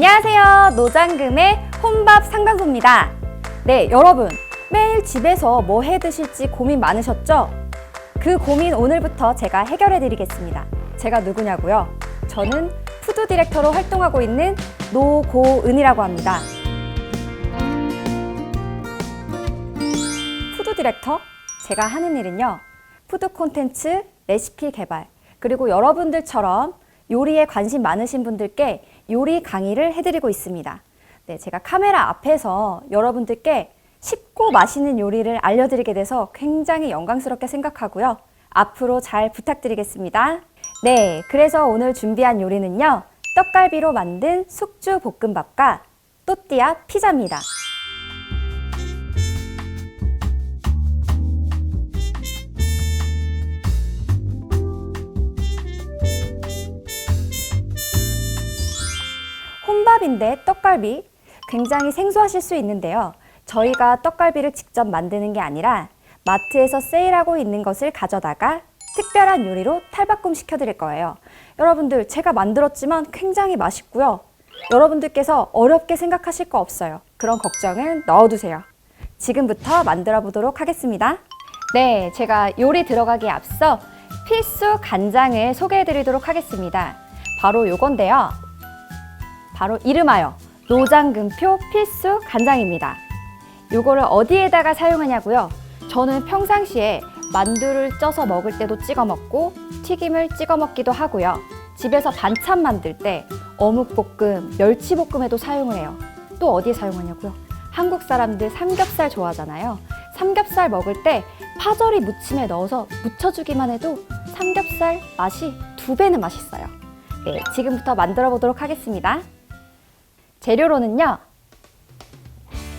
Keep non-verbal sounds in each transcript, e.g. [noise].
안녕하세요. 노장금의 혼밥 상담소입니다. 네, 여러분. 매일 집에서 뭐 해 드실지 고민 많으셨죠? 그 고민 오늘부터 제가 해결해 드리겠습니다. 제가 누구냐고요? 저는 푸드 디렉터로 활동하고 있는 노고은이라고 합니다. 푸드 디렉터? 제가 하는 일은요. 푸드 콘텐츠, 레시피 개발, 그리고 여러분들처럼 요리에 관심 많으신 분들께 요리 강의를 해드리고 있습니다. 네, 제가 카메라 앞에서 여러분들께 쉽고 맛있는 요리를 알려드리게 돼서 굉장히 영광스럽게 생각하고요. 앞으로 잘 부탁드리겠습니다. 네, 그래서 오늘 준비한 요리는요. 떡갈비로 만든 숙주 볶음밥과 또띠아 피자입니다. 혼밥인데 떡갈비 굉장히 생소하실 수 있는데요. 저희가 떡갈비를 직접 만드는 게 아니라 마트에서 세일하고 있는 것을 가져다가 특별한 요리로 탈바꿈 시켜드릴 거예요. 여러분들 제가 만들었지만 굉장히 맛있고요. 여러분들께서 어렵게 생각하실 거 없어요. 그런 걱정은 넣어두세요. 지금부터 만들어 보도록 하겠습니다. 네, 제가 요리 들어가기에 앞서 필수 간장을 소개해 드리도록 하겠습니다. 바로 요건데요. 바로 이름하여 노장금표 필수 간장입니다. 요거를 어디에다가 사용하냐고요? 저는 평상시에 만두를 쪄서 먹을 때도 찍어 먹고 튀김을 찍어 먹기도 하고요. 집에서 반찬 만들 때 어묵볶음, 멸치볶음에도 사용을 해요. 또 어디에 사용하냐고요? 한국 사람들 삼겹살 좋아하잖아요. 삼겹살 먹을 때 파절이 무침에 넣어서 무쳐주기만 해도 삼겹살 맛이 두 배는 맛있어요. 네, 지금부터 만들어 보도록 하겠습니다. 재료로는요.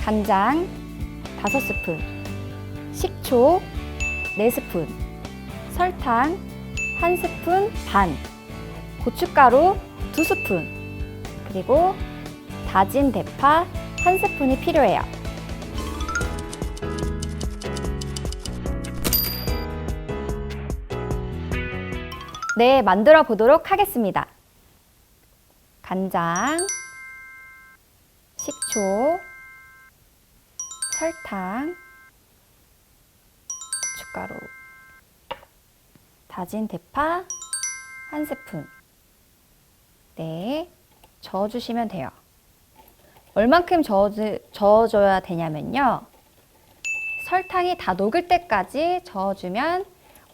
간장 5스푼, 식초 4스푼, 설탕 1스푼 반, 고춧가루 2스푼, 그리고 다진 대파 1스푼이 필요해요. 네, 만들어 보도록 하겠습니다. 간장, 식초, 설탕, 고춧가루, 다진 대파 한 스푼. 네, 저어주시면 돼요. 얼만큼 저어주, 저어줘야 되냐면요. 설탕이 다 녹을 때까지 저어주면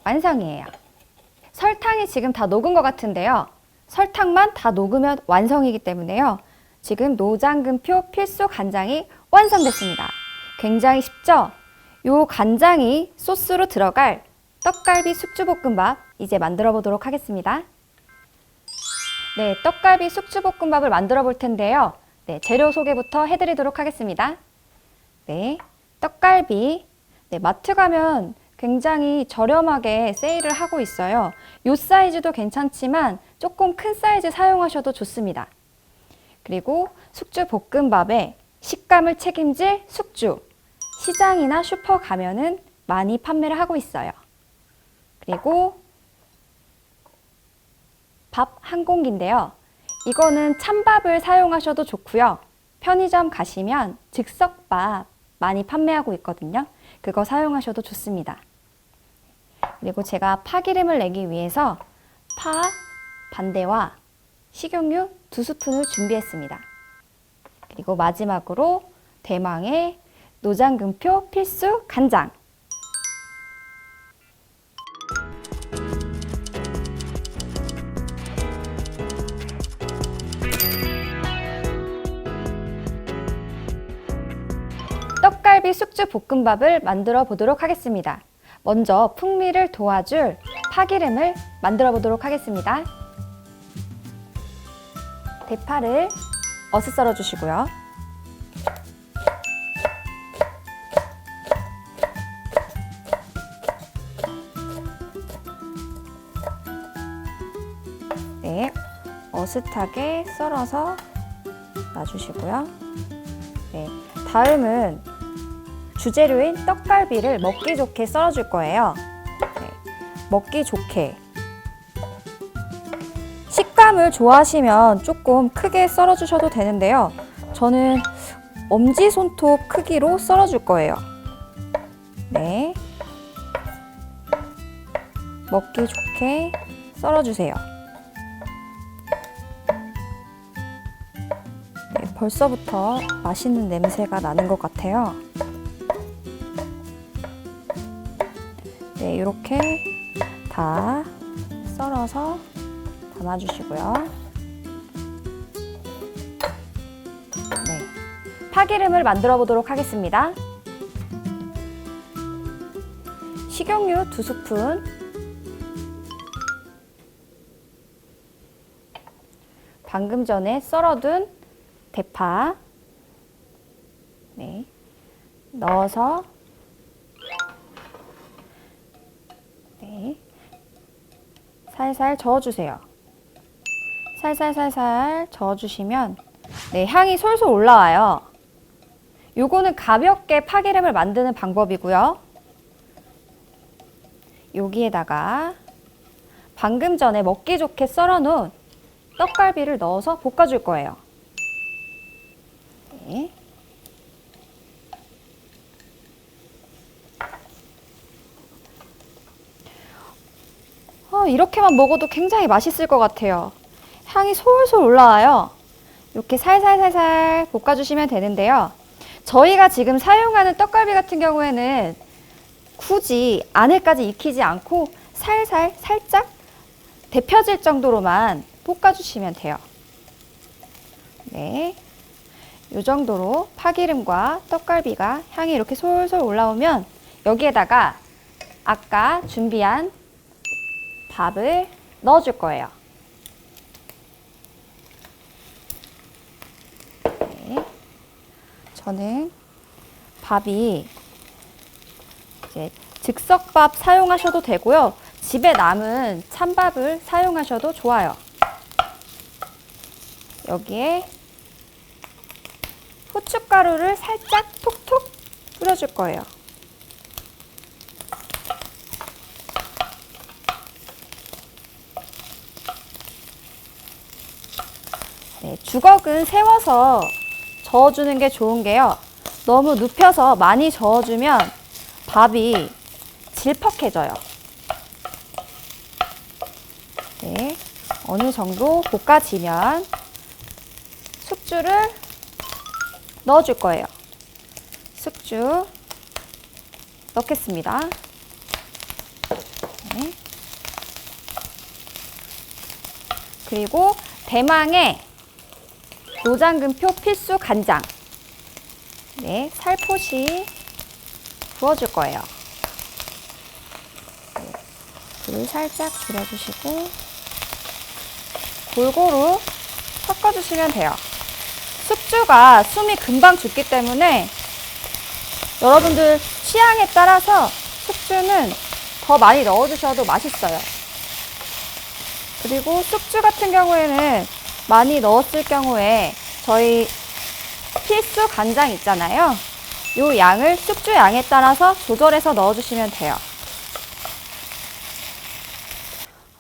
완성이에요. 설탕이 지금 다 녹은 것 같은데요. 설탕만 다 녹으면 완성이기 때문에요. 지금 노장금표 필수 간장이 완성됐습니다. 굉장히 쉽죠? 요 간장이 소스로 들어갈 떡갈비 숙주볶음밥 이제 만들어 보도록 하겠습니다. 네, 떡갈비 숙주볶음밥을 만들어 볼 텐데요. 네, 재료 소개부터 해드리도록 하겠습니다. 네, 떡갈비. 네, 마트 가면 굉장히 저렴하게 세일을 하고 있어요. 요 사이즈도 괜찮지만 조금 큰 사이즈 사용하셔도 좋습니다. 그리고 숙주 볶음밥에 식감을 책임질 숙주. 시장이나 슈퍼 가면은 많이 판매를 하고 있어요. 그리고 밥 한 공기인데요. 이거는 찬밥을 사용하셔도 좋고요. 편의점 가시면 즉석밥 많이 판매하고 있거든요. 그거 사용하셔도 좋습니다. 그리고 제가 파기름을 내기 위해서 파 반대와 식용유 두 스푼을 준비했습니다. 그리고 마지막으로 대망의 노장금표 필수 간장. 떡갈비 숙주 볶음밥을 만들어 보도록 하겠습니다. 먼저 풍미를 도와줄 파기름을 만들어 보도록 하겠습니다. 대파를 어슷 썰어 주시고요. 네, 어슷하게 썰어서 놔주시고요. 네, 다음은 주재료인 떡갈비를 먹기 좋게 썰어줄 거예요. 네, 먹기 좋게. 식감 식감을 좋아하시면 조금 크게 썰어 주셔도 되는데요. 저는 엄지 손톱 크기로 썰어 줄 거예요. 네. 먹기 좋게 썰어 주세요. 네, 벌써부터 맛있는 냄새가 나는 것 같아요. 네, 이렇게 다 썰어서 담아주시고요. 네, 파기름을 만들어 보도록 하겠습니다. 식용유 두 스푼, 방금 전에 썰어둔 대파, 네, 넣어서 네, 살살 저어주세요. 살살살살 저어주시면 네, 향이 솔솔 올라와요. 요거는 가볍게 파기름을 만드는 방법이고요. 여기에다가 방금 전에 먹기 좋게 썰어놓은 떡갈비를 넣어서 볶아줄 거예요. 네. 어, 이렇게만 먹어도 굉장히 맛있을 것 같아요. 향이 솔솔 올라와요. 이렇게 살살살살 볶아주시면 되는데요. 저희가 지금 사용하는 떡갈비 같은 경우에는 굳이 안에까지 익히지 않고 살살 살짝 데펴질 정도로만 볶아주시면 돼요. 네. 이 정도로 파기름과 떡갈비가 향이 이렇게 솔솔 올라오면 여기에다가 아까 준비한 밥을 넣어줄 거예요. 저는 밥이 이제 즉석밥 사용하셔도 되고요. 집에 남은 찬밥을 사용하셔도 좋아요. 여기에 후춧가루를 살짝 톡톡 뿌려줄 거예요. 네, 주걱은 세워서 저어주는 게 좋은 게요. 너무 눕혀서 많이 저어주면 밥이 질퍽해져요. 네, 어느 정도 볶아지면 숙주를 넣어줄 거예요. 숙주 넣겠습니다. 네. 그리고 대망의 노장금표 필수 간장. 네, 살포시 부어줄 거예요. 네, 불을 살짝 줄여주시고 골고루 섞어주시면 돼요. 숙주가 숨이 금방 죽기 때문에 여러분들 취향에 따라서 숙주는 더 많이 넣어주셔도 맛있어요. 그리고 숙주 같은 경우에는 많이 넣었을 경우에 저희 필수 간장 있잖아요. 요 양을 숙주 양에 따라서 조절해서 넣어주시면 돼요.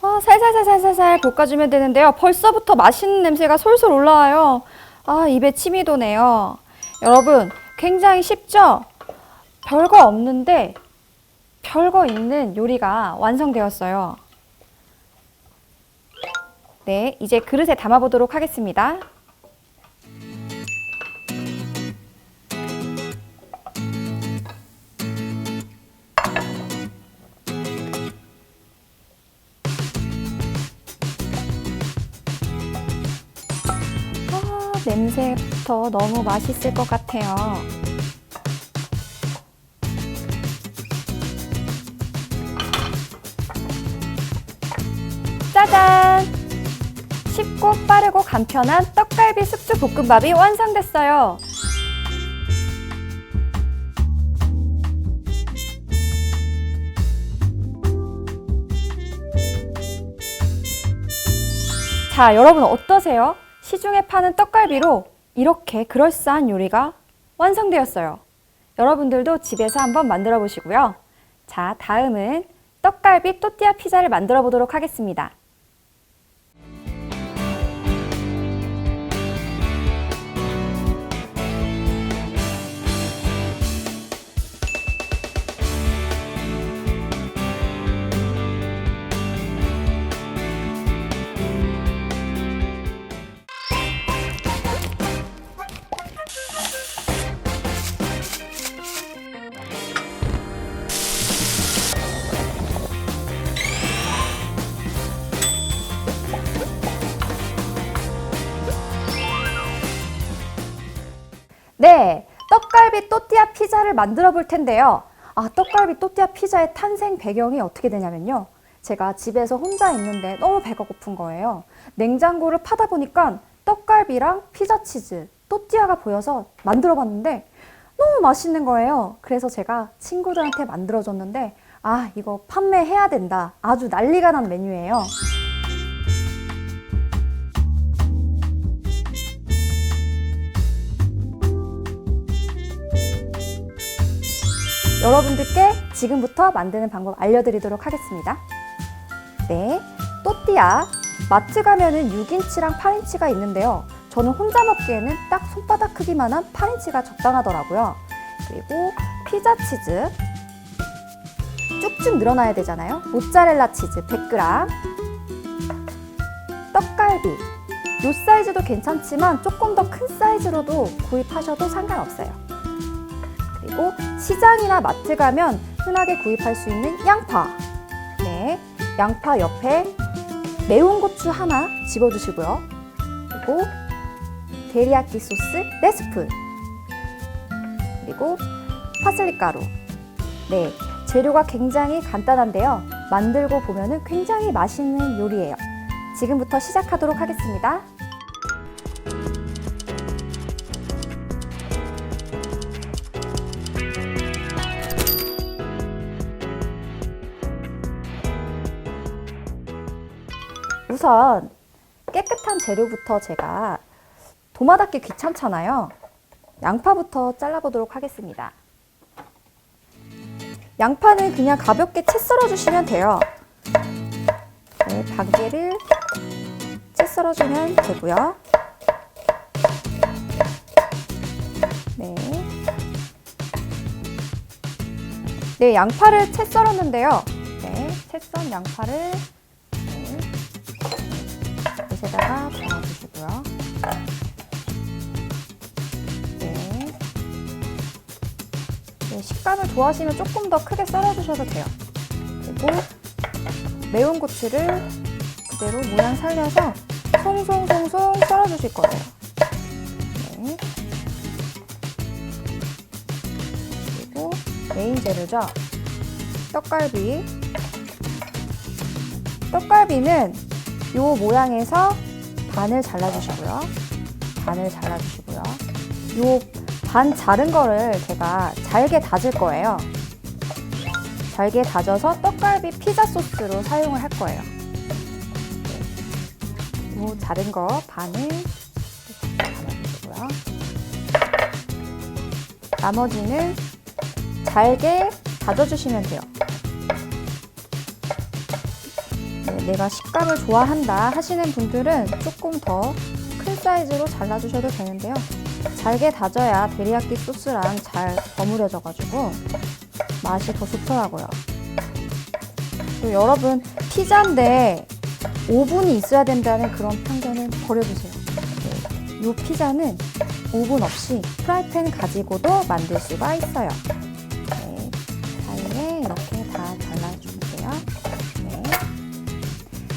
어, 살살살살살살 볶아주면 되는데요. 벌써부터 맛있는 냄새가 솔솔 올라와요. 아, 입에 침이 도네요. 여러분, 굉장히 쉽죠? 별거 없는데 별거 있는 요리가 완성되었어요. 네, 이제 그릇에 담아보도록 하겠습니다. 아, 냄새부터 너무 맛있을 것 같아요. 빠르고 간편한 떡갈비 숙주 볶음밥이 완성됐어요. 자, 여러분 어떠세요? 시중에 파는 떡갈비로 이렇게 그럴싸한 요리가 완성되었어요. 여러분들도 집에서 한번 만들어 보시고요. 자, 다음은 떡갈비 또띠아 피자를 만들어 보도록 하겠습니다. 네, 떡갈비 또띠아 피자를 만들어 볼 텐데요. 아, 떡갈비 또띠아 피자의 탄생 배경이 어떻게 되냐면요. 제가 집에서 혼자 있는데 너무 배가 고픈 거예요. 냉장고를 파다 보니까 떡갈비랑 피자 치즈, 또띠아가 보여서 만들어 봤는데 너무 맛있는 거예요. 그래서 제가 친구들한테 만들어 줬는데 아, 이거 판매해야 된다. 아주 난리가 난 메뉴예요. 여러분들께 지금부터 만드는 방법 알려드리도록 하겠습니다. 네, 또띠아. 마트 가면은 6인치랑 8인치가 있는데요. 저는 혼자 먹기에는 딱 손바닥 크기만한 8인치가 적당하더라고요. 그리고 피자 치즈. 쭉쭉 늘어나야 되잖아요. 모짜렐라 치즈 100g. 떡갈비. 요 사이즈도 괜찮지만 조금 더 큰 사이즈로도 구입하셔도 상관없어요. 그리고 시장이나 마트 가면 흔하게 구입할 수 있는 양파. 네, 양파 옆에 매운 고추 하나 집어주시고요. 그리고 데리야끼 소스 4스푼. 그리고 파슬리 가루. 네, 재료가 굉장히 간단한데요. 만들고 보면 은 굉장히 맛있는 요리예요. 지금부터 시작하도록 하겠습니다. 우선 깨끗한 재료부터 제가 도마닫기 귀찮잖아요. 양파부터 잘라보도록 하겠습니다. 양파는 그냥 가볍게 채 썰어주시면 돼요. 네, 반개를 채 썰어주면 되고요. 네. 네, 양파를 채 썰었는데요. 네, 채 썬 양파를 네, 릇에다가 담아주시고요. 네. 네, 식감을 좋아하시면 조금 더 크게 썰어주셔도 돼요. 그리고 매운 고추를 그대로 모양 살려서 송송송송 썰어주실 거예요. 네. 그리고 메인 재료죠. 떡갈비. 떡갈비는 요 모양에서 반을 잘라주시고요. 반을 잘라주시고요. 요 반 자른 거를 제가 잘게 다질 거예요. 잘게 다져서 떡갈비 피자 소스로 사용을 할 거예요. 네. 요 자른 거 반을 담아주시고요. 나머지는 잘게 다져주시면 돼요. 내가 식감을 좋아한다 하시는 분들은 조금 더 큰 사이즈로 잘라주셔도 되는데요. 잘게 다져야 데리야끼 소스랑 잘 버무려져가지고 맛이 더 좋더라고요. 그리고 여러분 피자인데 오븐이 있어야 된다는 그런 편견은 버려주세요. 네, 이 피자는 오븐 없이 프라이팬 가지고도 만들 수가 있어요.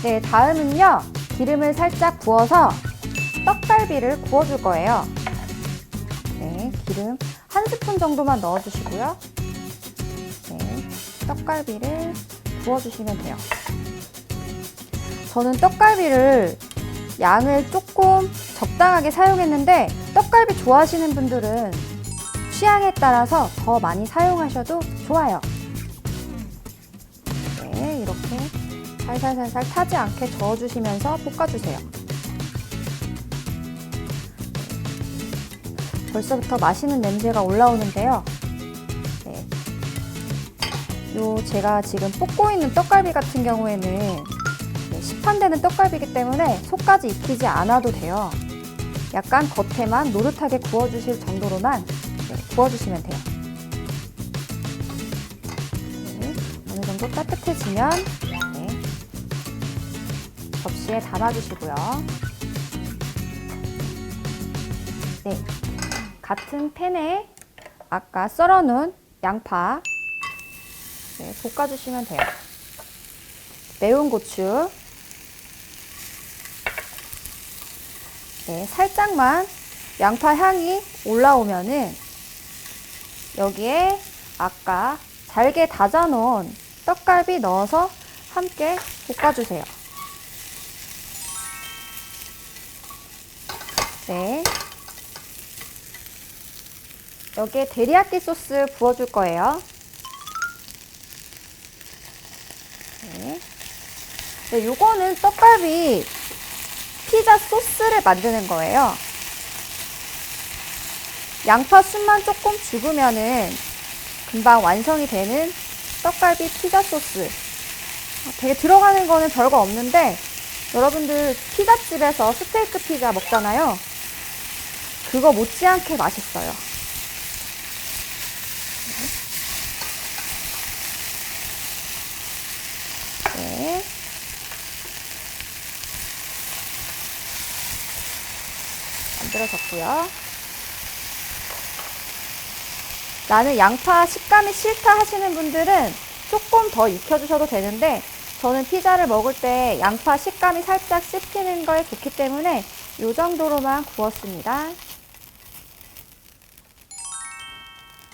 네, 다음은요. 기름을 살짝 부어서 떡갈비를 구워줄 거예요. 네, 기름 한 스푼 정도만 넣어주시고요. 네, 떡갈비를 구워주시면 돼요. 저는 떡갈비를 양을 조금 적당하게 사용했는데 떡갈비 좋아하시는 분들은 취향에 따라서 더 많이 사용하셔도 좋아요. 살살살살 타지 않게 저어주시면서 볶아주세요. 벌써부터 맛있는 냄새가 올라오는데요. 네. 요 제가 지금 볶고 있는 떡갈비 같은 경우에는 네, 시판되는 떡갈비이기 때문에 속까지 익히지 않아도 돼요. 약간 겉에만 노릇하게 구워주실 정도로만 네, 구워주시면 돼요. 네, 어느 정도 따뜻해지면 네, 접시에 담아주시고요. 네, 같은 팬에 아까 썰어놓은 양파 네, 볶아주시면 돼요. 매운 고추 네, 살짝만 양파 향이 올라오면은 여기에 아까 잘게 다져놓은 떡갈비 넣어서 함께 볶아주세요. 네. 여기에 데리야끼 소스 부어줄 거예요. 네. 네, 요거는 떡갈비 피자 소스를 만드는 거예요. 양파 순만 조금 죽으면은 금방 완성이 되는 떡갈비 피자 소스. 어, 되게 들어가는 거는 별거 없는데 여러분들 피자집에서 스테이크 피자 먹잖아요. 그거 못지않게 맛있어요. 네. 만들어졌고요. 나는 양파 식감이 싫다 하시는 분들은 조금 더 익혀주셔도 되는데 저는 피자를 먹을 때 양파 식감이 살짝 씹히는 걸 좋기 때문에 이 정도로만 구웠습니다.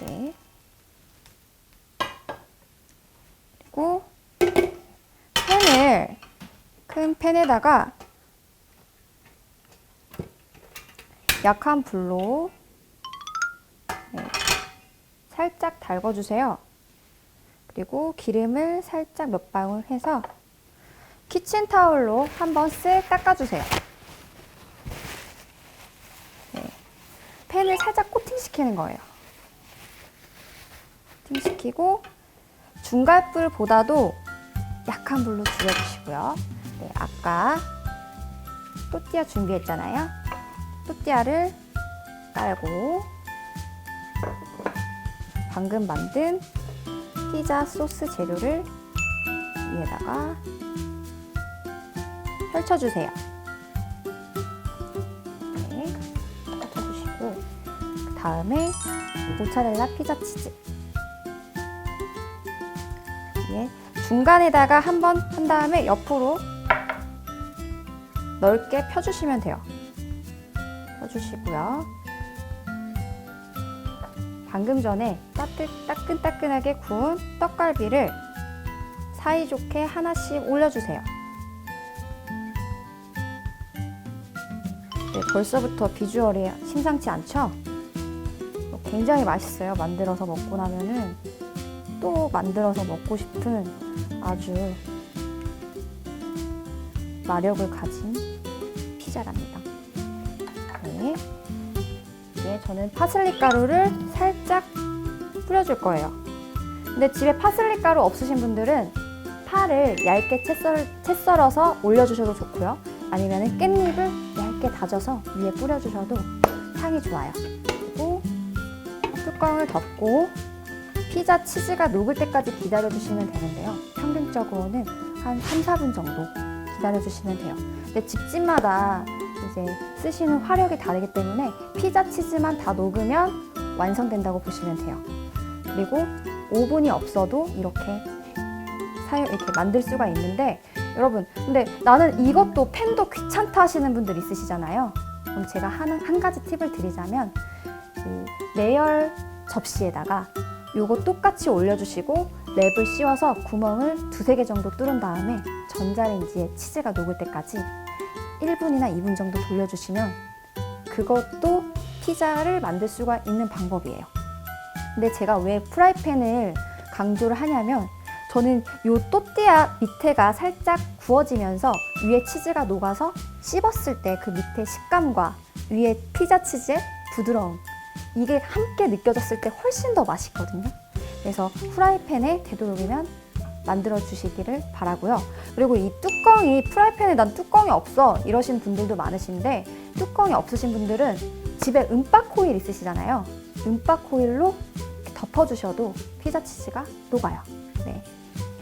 네. 그리고 팬을 큰 팬에다가 약한 불로 네, 살짝 달궈주세요. 그리고 기름을 살짝 몇 방울 해서 키친타올로 한번 쓱 닦아주세요. 네, 팬을 살짝 코팅시키는 거예요. 코팅시키고 중갈불보다도 약한 불로 줄여주시고요. 네, 아까 또띠아 준비했잖아요. 또띠아를 깔고 방금 만든 피자 소스 재료를 위에다가 펼쳐주세요. 네, 펼쳐주시고 그 다음에 모차렐라 피자 치즈 중간에다가 한 번 한 다음에 옆으로 넓게 펴주시면 돼요. 펴주시고요. 방금 전에 따뜻, 따끈따끈하게 구운 떡갈비를 사이좋게 하나씩 올려주세요. 네, 벌써부터 비주얼이 심상치 않죠? 굉장히 맛있어요. 만들어서 먹고 나면은 또 만들어서 먹고 싶은 아주 마력을 가진 피자랍니다. 네. 이제 저는 파슬리 가루를 살짝 뿌려줄 거예요. 근데 집에 파슬리 가루 없으신 분들은 파를 얇게 채, 썰, 채 썰어서 올려주셔도 좋고요. 아니면 깻잎을 얇게 다져서 위에 뿌려주셔도 향이 좋아요. 그리고 뚜껑을 덮고 피자 치즈가 녹을 때까지 기다려주시면 되는데요. 평균적으로는 한 3, 4분 정도 기다려주시면 돼요. 근데 집집마다 이제 쓰시는 화력이 다르기 때문에 피자 치즈만 다 녹으면 완성된다고 보시면 돼요. 그리고 오븐이 없어도 이렇게 사용 이렇게 만들 수가 있는데 여러분 근데 나는 이것도 팬도 귀찮다 하시는 분들 있으시잖아요. 그럼 제가 하는 한 가지 팁을 드리자면 그 내열 접시에다가 요거 똑같이 올려주시고 랩을 씌워서 구멍을 두세 개 정도 뚫은 다음에 전자레인지에 치즈가 녹을 때까지 1분이나 2분 정도 돌려주시면 그것도 피자를 만들 수가 있는 방법이에요. 근데 제가 왜 프라이팬을 강조를 하냐면 저는 요 또띠아 밑에가 살짝 구워지면서 위에 치즈가 녹아서 씹었을 때 그 밑에 식감과 위에 피자 치즈의 부드러움 이게 함께 느껴졌을 때 훨씬 더 맛있거든요. 그래서 프라이팬에 되도록이면 만들어 주시기를 바라고요. 그리고 이 뚜껑이 프라이팬에 난 뚜껑이 없어 이러신 분들도 많으신데 뚜껑이 없으신 분들은 집에 은박 호일 있으시잖아요. 은박 호일로 덮어 주셔도 피자 치즈가 녹아요. 네.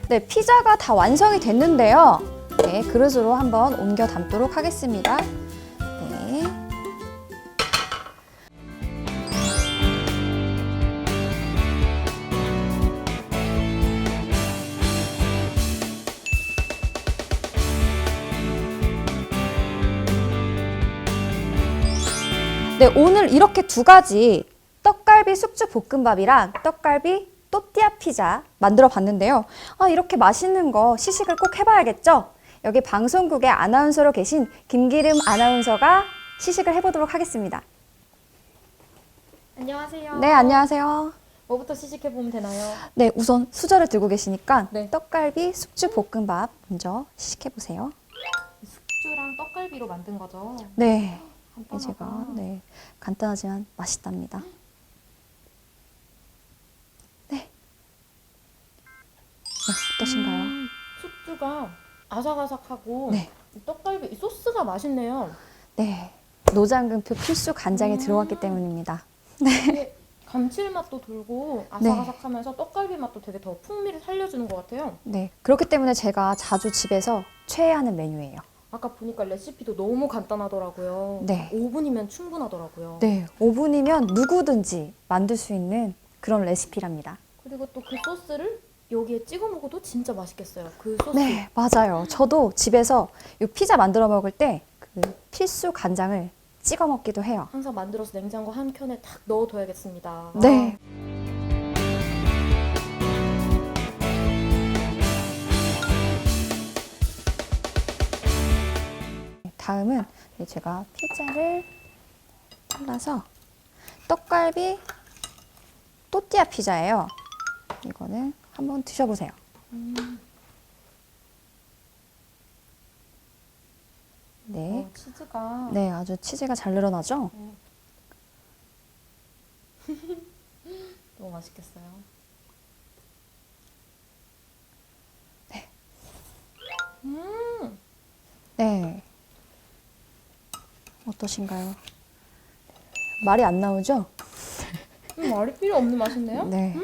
네, 피자가 다 완성이 됐는데요. 네, 그릇으로 한번 옮겨 담도록 하겠습니다. 네, 오늘 이렇게 두 가지 떡갈비 숙주 볶음밥이랑 떡갈비 또띠아 피자 만들어 봤는데요. 아, 이렇게 맛있는 거 시식을 꼭 해봐야겠죠? 여기 방송국에 아나운서로 계신 김기름 아나운서가 시식을 해보도록 하겠습니다. 안녕하세요. 네, 안녕하세요. 뭐부터 시식해 보면 되나요? 네, 우선 수저를 들고 계시니까 네. 떡갈비 숙주 볶음밥 먼저 시식해 보세요. 숙주랑 떡갈비로 만든 거죠. 네, 간단하다. 제가 네 간단하지만 맛있답니다. 네, 네 어떠신가요? 음, 숙주가 아삭아삭하고 네. 이 떡갈비 이 소스가 맛있네요. 네, 노장금표 필수 간장이 음. 들어갔기 때문입니다. 이게 감칠맛도 돌고 아삭아삭하면서 떡갈비 맛도 되게 더 풍미를 살려주는 것 같아요. 네, 그렇기 때문에 제가 자주 집에서 최애하는 메뉴예요. 아까 보니까 레시피도 너무 간단하더라고요. 네. 5분이면 충분하더라고요. 네, 5분이면 누구든지 만들 수 있는 그런 레시피랍니다. 그리고 또 그 소스를 여기에 찍어 먹어도 진짜 맛있겠어요. 그 소스. 네, 맞아요. 저도 집에서 이 피자 만들어 먹을 때 그 필수 간장을 찍어 먹기도 해요. 항상 만들어서 냉장고 한 켠에 탁 넣어둬야겠습니다. 네. 다음은 제가 피자를 잘라서 떡갈비 또띠아 피자예요. 이거는 한번 드셔보세요. 네. 어, 치즈가 네, 아주 치즈가 잘 늘어나죠? [laughs] 너무 맛있겠어요. 음, 네. 어떠신가요? 말이 안 나오죠? 음, 말이 필요 없는 맛인데요? 네.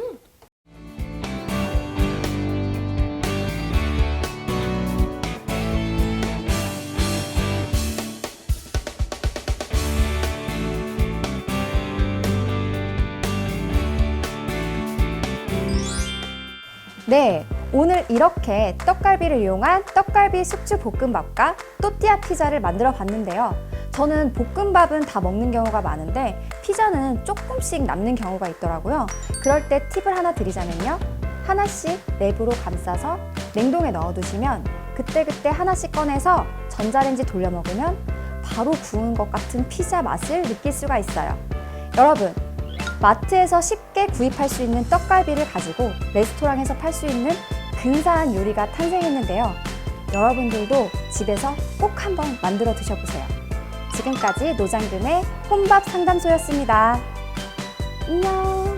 네, 오늘 이렇게 떡갈비를 이용한 떡갈비 숙주 볶음밥과 또띠아 피자를 만들어 봤는데요. 저는 볶음밥은 다 먹는 경우가 많은데 피자는 조금씩 남는 경우가 있더라고요. 그럴 때 팁을 하나 드리자면요. 하나씩 랩으로 감싸서 냉동에 넣어두시면 그때그때 하나씩 꺼내서 전자레인지 돌려 먹으면 바로 구운 것 같은 피자 맛을 느낄 수가 있어요. 여러분, 마트에서 쉽게 구입할 수 있는 떡갈비를 가지고 레스토랑에서 팔 수 있는 근사한 요리가 탄생했는데요. 여러분들도 집에서 꼭 한번 만들어 드셔보세요. 지금까지 노장금의 혼밥 상담소였습니다. 안녕.